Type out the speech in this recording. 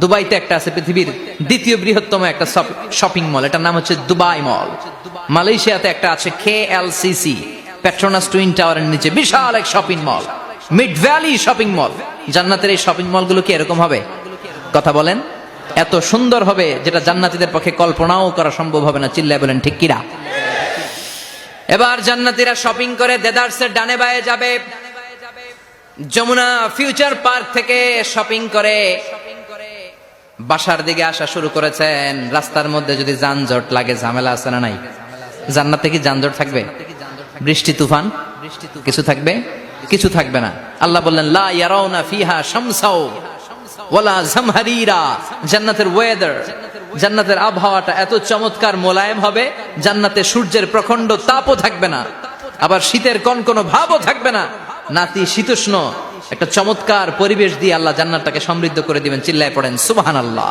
দুবাইতে একটা আছে পৃথিবীর দ্বিতীয় বৃহত্তম একটা শপিং মল এটার নাম হচ্ছে দুবাই মল। মালয়েশিয়াতে একটা আছে K L C C Petronas twin টাওয়ারের নিচে। বিশাল এক shopping mall Mid Valley shopping mall জান্নাতের এই শপিং মলগুলো কি এরকম হবে? কথা বলেন। এত সুন্দর হবে যেটা জান্নাতীদের পক্ষে কল্পনাও করা সম্ভব হবে না। চিল্লায় বলেন, ঠিক কিরা? এবার জান্নাতীরা শপিং করে দেদার্সের ডানে বায়ে যাবে। যমুনা ফিউচার পার্ক থেকে শপিং করে বাসার দিকে আসা শুরু করেছেন। রাস্তার মধ্যে যদি যানজট লাগে, ঝামেলা আছে না নাই? জান্নাতে কি যানজট থাকবে? বৃষ্টি, তুফান? কিছু থাকবে? কিছু থাকবে না। আল্লাহ বললেন, লা ইয়ারাউনা ফিহা শামসাও ওয়ালা জামহারিরা। জান্নাতের ওয়েদার জান্নাতের আবহাওয়াটা এত চমৎকার মোলায়েম হবে, জান্নাতে সূর্যের প্রখণ্ড তাপও থাকবে না। আবার শীতের কোন কোনো ভাবও থাকবে না। নাতি শীতোষ্ণ একটা চমৎকার পরিবেশ দিয়ে আল্লাহ জান্নাতটাকে সমৃদ্ধ করে দিবেন চিল্লায় পড়েন সুবহান আল্লাহ